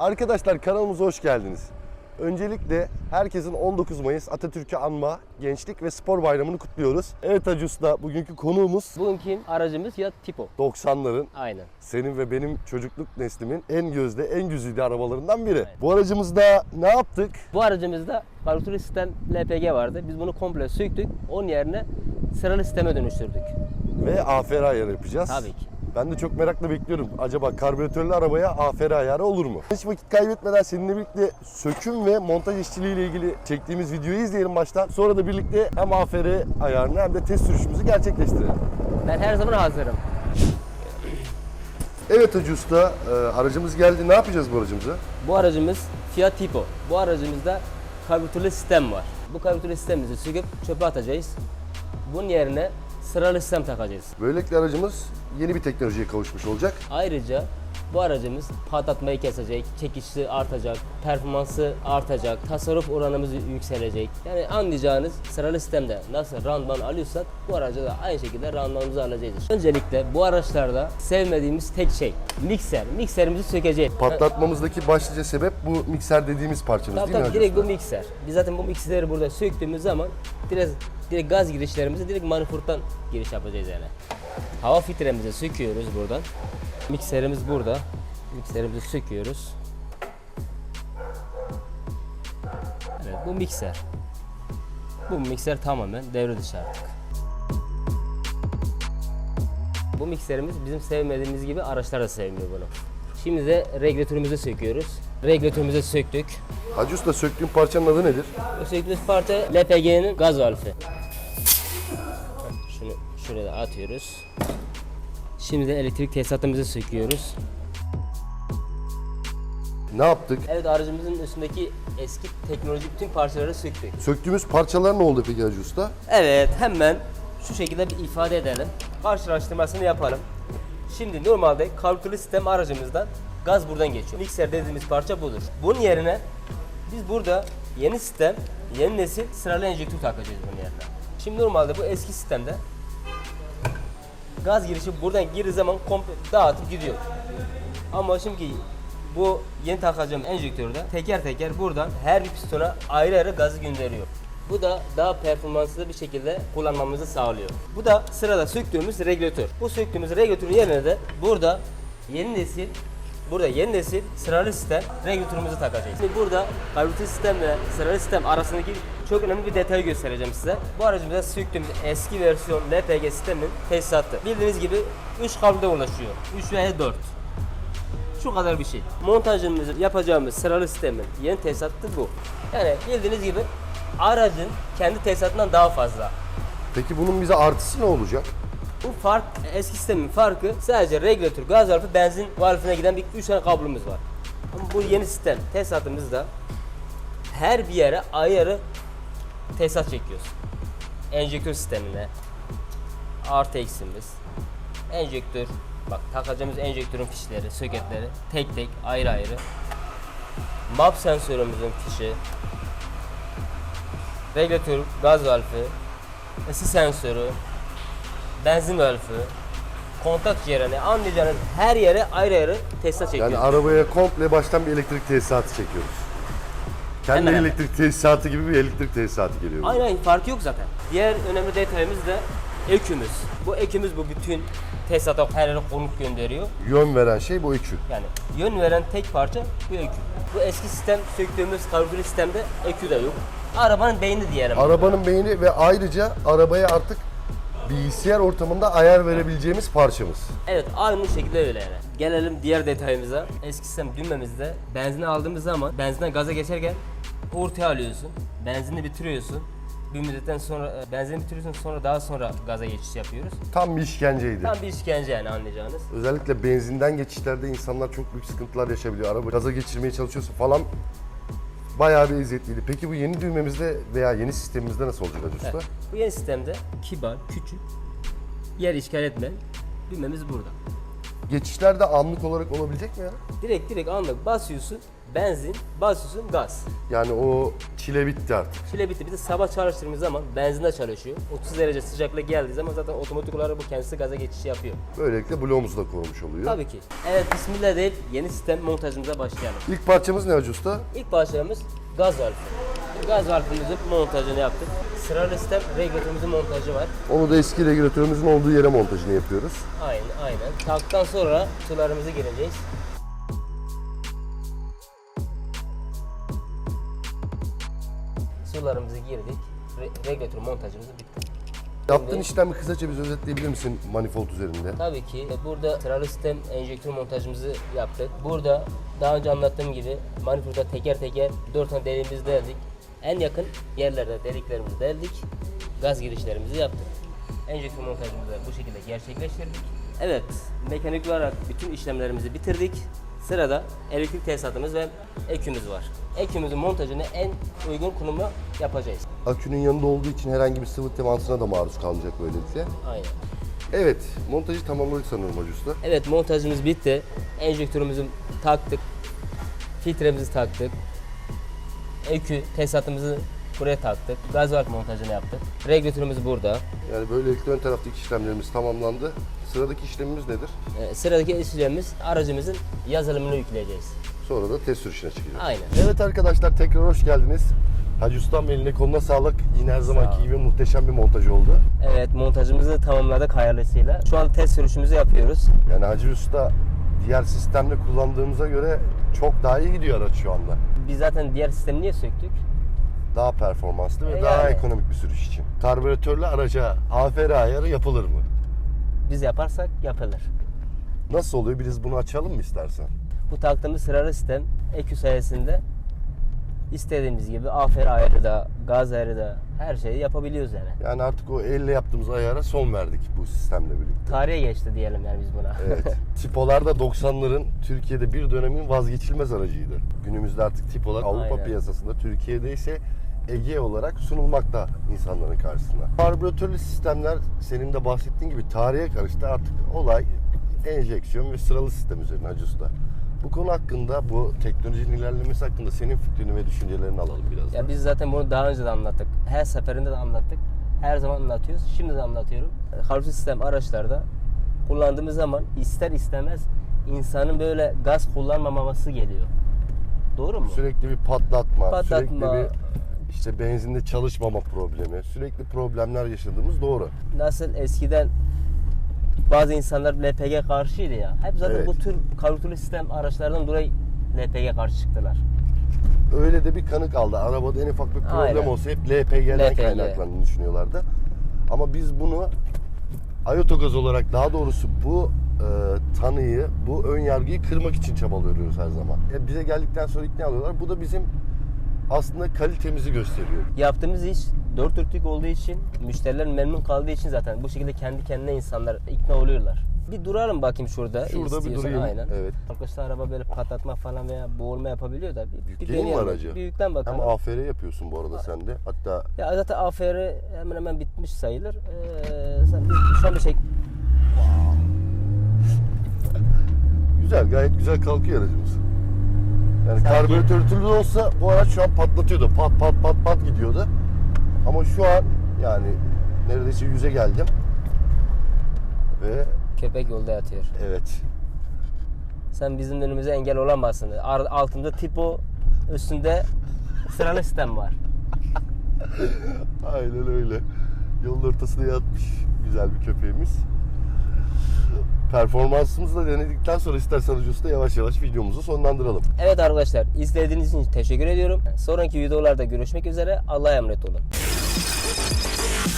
Arkadaşlar kanalımıza hoş geldiniz. Öncelikle herkesin 19 Mayıs Atatürk'ü anma Gençlik ve Spor Bayramı'nı kutluyoruz. Evet Hacı Usta, bugünkü konuğumuz Bugünkü aracımız Fiat Tipo. 90'ların Aynen. senin ve benim çocukluk neslimin en gözde, en güzide arabalarından biri. Bu aracımızda ne yaptık? Bu aracımızda karbüratör sistem LPG vardı. Biz bunu komple söktük. Onun yerine sıralı sisteme dönüştürdük. Ve AFR ayarı yapacağız. Tabii ki. Ben de çok merakla bekliyorum. Acaba karbüratörlü arabaya AFR ayarı olur mu? Hiç vakit kaybetmeden seninle birlikte söküm ve montaj işçiliği ile ilgili çektiğimiz videoyu izleyelim baştan. Sonra da birlikte hem AFR ayarını hem de test sürüşümüzü gerçekleştirelim. Ben her zaman hazırım. Evet Hacı Usta, e, aracımız geldi. Ne yapacağız bu aracımıza? Bu aracımız Fiat Tipo. Bu aracımızda karbüratörlü sistem var. Bu karbüratörlü sistemimizi söküp çöpe atacağız. Bunun yerine sıralı sistem takacağız. Böylelikle aracımız yeni bir teknolojiye kavuşmuş olacak. Ayrıca bu aracımız patlatmayı kesecek, çekişi artacak, performansı artacak, tasarruf oranımız yükselecek. Yani anlayacağınız sıralı sistemde nasıl randıman alıyorsak bu araca da aynı şekilde randımanımızı alacağız. Öncelikle bu araçlarda sevmediğimiz tek şey mikser. Mikserimizi sökeceğiz. Patlatmamızdaki başlıca sebep bu mikser dediğimiz parçamız Tabii değil mi tabii Hacı direkt bu mikser. Biz zaten bu mikserleri burada söktüğümüz zaman direkt, direkt gaz girişlerimizi direkt manifoldtan giriş yapacağız yani. Hava filtremizi söküyoruz buradan. Mikserimiz burada. Mikserimizi söküyoruz. Evet bu mikser. Bu mikser tamamen devre dışı artık. Bu mikserimiz bizim sevmediğimiz gibi araçlar da sevmiyor bunu. Şimdi de regülatörümüzü söküyoruz. Regülatörümüzü söktük. Hacı Usta söktüğün parçanın adı nedir? Bu söktüğümüz parça LPG'nin gaz valfi. Şuraya da atıyoruz. Şimdi de elektrik tesisatımızı söküyoruz. Ne yaptık? Evet aracımızın üstündeki eski teknolojik bütün parçaları söktük. Söktüğümüz parçalar ne oldu peki Hacı Usta? Evet hemen şu şekilde bir ifade edelim. Karşılaştırmasını yapalım. Şimdi normalde kalkülü sistem aracımızdan gaz buradan geçiyor. Mikser dediğimiz parça budur. Bunun yerine biz burada yeni sistem, yeni nesil sıralı enjektör takacağız bunun yerine. Şimdi normalde bu eski sistemde gaz girişi buradan girdiği zaman komple dağıtıp gidiyor. Ama şimdi bu yeni takacağım enjektörde teker teker buradan her bir pistona ayrı ayrı gazı gönderiyor. Bu da daha performanslı bir şekilde kullanmamızı sağlıyor. Bu da sırada söktüğümüz regülatör. Bu söktüğümüz regülatörün yerine de burada yeni nesil Burada yeni nesil sıralı sistem regülatörümüzü takacağız. Şimdi burada karbüratör sistemle sıralı sistem arasındaki çok önemli bir detayı göstereceğim size. Bu aracımıza söktüğümüz eski versiyon LPG sistemin tesisatı. Bildiğiniz gibi 3 kabloda ulaşıyor. 3 veya 4. Şu kadar bir şey. Montajımızı yapacağımız sıralı sistemin yeni tesisatı bu. Yani bildiğiniz gibi aracın kendi tesisatından daha fazla. Peki bunun bize artısı ne olacak? Bu fark eski sistemin farkı sadece regülatör, gaz valfi, benzin valfine giden bir 3 tane kablomuz var. Ama bu yeni sistem tesisatımızda her bir yere ayrı tesisat çekiyoruz. Enjektör sistemine artı eksimiz. Enjektör bak takacağımız enjektörün fişleri, soketleri tek tek ayrı ayrı. MAP sensörümüzün fişi. Regülatör, gaz valfi, ısı sensörü, benzin valfi, kontak yerine anlayacağınız her yere ayrı ayrı tesisat çekiyoruz. Yani arabaya komple baştan bir elektrik tesisatı çekiyoruz. Kendi Hemen hemen. elektrik tesisatı gibi bir elektrik tesisatı geliyor. Aynen aynen, farkı yok zaten. Diğer önemli detayımız da ekümüz. Bu ekümüz bu bütün tesisata her yere konuk gönderiyor. Yön veren şey bu ekü. Yani yön veren tek parça bu ekü. Bu eski sistem söktüğümüz karbüratör sistemde ekü de yok. Arabanın beyni diyelim. Arabanın beyni ve ayrıca arabaya artık bilgisayar ortamında ayar verebileceğimiz parçamız. Evet aynı şekilde öyle yani. Gelelim diğer detayımıza. Eski sistem düğmemizde benzini aldığımız zaman benzinden gaza geçerken ortaya alıyorsun. Benzinini bitiriyorsun. Bir müddetten sonra e, benzini bitiriyorsun sonra daha sonra gaza geçiş yapıyoruz. Tam bir işkenceydi. Tam bir işkence yani anlayacağınız. Özellikle benzinden geçişlerde insanlar çok büyük sıkıntılar yaşayabiliyor. Araba gaza geçirmeye çalışıyorsun falan. Bayağı bir eziyetliydi. Peki bu yeni düğmemizde veya yeni sistemimizde nasıl olacak Usta? Evet. Bu yeni sistemde kibar, küçük, yer işgal etmeyen düğmemiz burada. Geçişlerde anlık olarak olabilecek mi ya? Direkt direkt anlık basıyorsun benzin, basıyorsun gaz. Yani o çile bitti artık. Çile bitti. Bir de sabah çalıştığımız zaman benzinde çalışıyor. 30 derece sıcaklık geldiği zaman zaten otomatik olarak bu kendisi gaza geçiş yapıyor. Böylelikle bloğumuzu da korumuş oluyor. Tabii ki. Evet bismillah deyip yeni sistem montajımıza başlayalım. İlk parçamız ne Hacı Usta? İlk başlamamız gaz valfi. Gaz valfimizin montajını yaptık. Sıralı sistem regülatörümüzün montajı var. Onu da eski regülatörümüzün olduğu yere montajını yapıyoruz. Aynen aynen. Taktıktan sonra sularımızı gireceğiz. Sularımızı girdik. Re- regülatör montajımız bitti. Yaptığın işlemi kısaca biz özetleyebilir misin manifold üzerinde? Tabii ki burada sıralı sistem enjektör montajımızı yaptık. Burada daha önce anlattığım gibi manifolda teker teker 4 tane deliğimizi deldik. En yakın yerlerde deliklerimizi deldik. Gaz girişlerimizi yaptık. Enjektör montajımızı da bu şekilde gerçekleştirdik. Evet, mekanik olarak bütün işlemlerimizi bitirdik. Sırada elektrik tesisatımız ve ekümüz var. Ekümüzün montajını en uygun konuma yapacağız. Akünün yanında olduğu için herhangi bir sıvı temasına da maruz kalmayacak böylelikle. Aynen. Evet, montajı tamamladık sanırım Hacı Usta. Evet montajımız bitti. Enjektörümüzü taktık. Filtremizi taktık. EQ tesisatımızı buraya taktık. Gaz valve montajını yaptık. Regülatörümüz burada. Yani böylelikle ön taraftaki işlemlerimiz tamamlandı. Sıradaki işlemimiz nedir? Ee, sıradaki işlemimiz aracımızın yazılımını yükleyeceğiz. Sonra da test sürüşüne çıkacağız. Aynen. Evet arkadaşlar tekrar hoş geldiniz. Hacı Ustam eline koluna sağlık. Yine her zamanki gibi muhteşem bir montaj oldu. Evet montajımızı tamamladık hayırlısıyla. Şu an test sürüşümüzü yapıyoruz. Yani Hacı Usta diğer sistemde kullandığımıza göre çok daha iyi gidiyor araç şu anda. Biz zaten diğer sistemi niye söktük? Daha performanslı ve E daha yani. ekonomik bir sürüş için. Karbüratörlü araca AFR ayarı yapılır mı? Biz yaparsak yapılır. Nasıl oluyor? Biz bunu açalım mı istersen? Bu taktığımız sıralı sistem EQ sayesinde istediğimiz gibi afer ayarı da, gaz ayarı da her şeyi yapabiliyoruz yani. Yani artık o elle yaptığımız ayara son verdik bu sistemle birlikte. Tarihe geçti diyelim yani biz buna. Evet. Tipolar da 90'ların Türkiye'de bir dönemin vazgeçilmez aracıydı. Günümüzde artık tipolar Avrupa Aynen. piyasasında Türkiye'de ise Ege olarak sunulmakta insanların karşısına. Karbüratörlü sistemler senin de bahsettiğin gibi tarihe karıştı. Artık olay enjeksiyon ve sıralı sistem üzerine Hacı Usta. Bu konu hakkında, bu teknolojinin ilerlemesi hakkında senin fikrini ve düşüncelerini alalım biraz. da. Ya biz zaten bunu daha önce de anlattık. Her seferinde de anlattık. Her zaman anlatıyoruz. Şimdi de anlatıyorum. Kalıplı sistem araçlarda kullandığımız zaman ister istemez insanın böyle gaz kullanmamaması geliyor. Doğru mu? Sürekli bir patlatma, Patlatma. sürekli bir işte benzinde çalışmama problemi, sürekli problemler yaşadığımız doğru. Nasıl eskiden bazı insanlar LPG karşıydı ya. Hep zaten Evet. bu tür kalıplı sistem araçlardan dolayı LPG karşı çıktılar. Öyle de bir kanı kaldı. Arabada en ufak bir problem Aynen. olsa hep LPG'den LPG. kaynaklandığını düşünüyorlardı. Ama biz bunu Ayotogaz olarak daha doğrusu bu e, tanıyı, bu ön yargıyı kırmak için çabalıyoruz her zaman. E, bize geldikten sonra ikna alıyorlar. Bu da bizim aslında kalitemizi gösteriyor. Yaptığımız iş dört dörtlük olduğu için, müşteriler memnun kaldığı için zaten bu şekilde kendi kendine insanlar ikna oluyorlar. Bir duralım bakayım şurada. Şurada bir durayım. Aynen. Evet. Arkadaşlar araba böyle patlatma falan veya boğulma yapabiliyor da bir, bir Yükleyin mi deneyelim. aracı? Bir yüklen bakalım. Hem AFR yapıyorsun bu arada sen de. Hatta Ya zaten AFR hemen hemen bitmiş sayılır. Ee, sen- şu an bir şey güzel, gayet güzel kalkıyor aracımız. Yani Sanki- karbüratör türlü olsa bu araç şu an patlatıyordu. Pat pat pat pat gidiyordu. Ama şu an yani neredeyse yüze geldim. Ve köpek yolda yatıyor. evet Sen bizim önümüze engel olamazsın. Altında tipo, üstünde sıralı sistem var. aynen öyle. Yolun ortasına yatmış güzel bir köpeğimiz. Performansımızı da denedikten sonra istersen usta yavaş yavaş videomuzu sonlandıralım. Evet arkadaşlar izlediğiniz için teşekkür ediyorum. Sonraki videolarda görüşmek üzere. Allah'a emanet olun.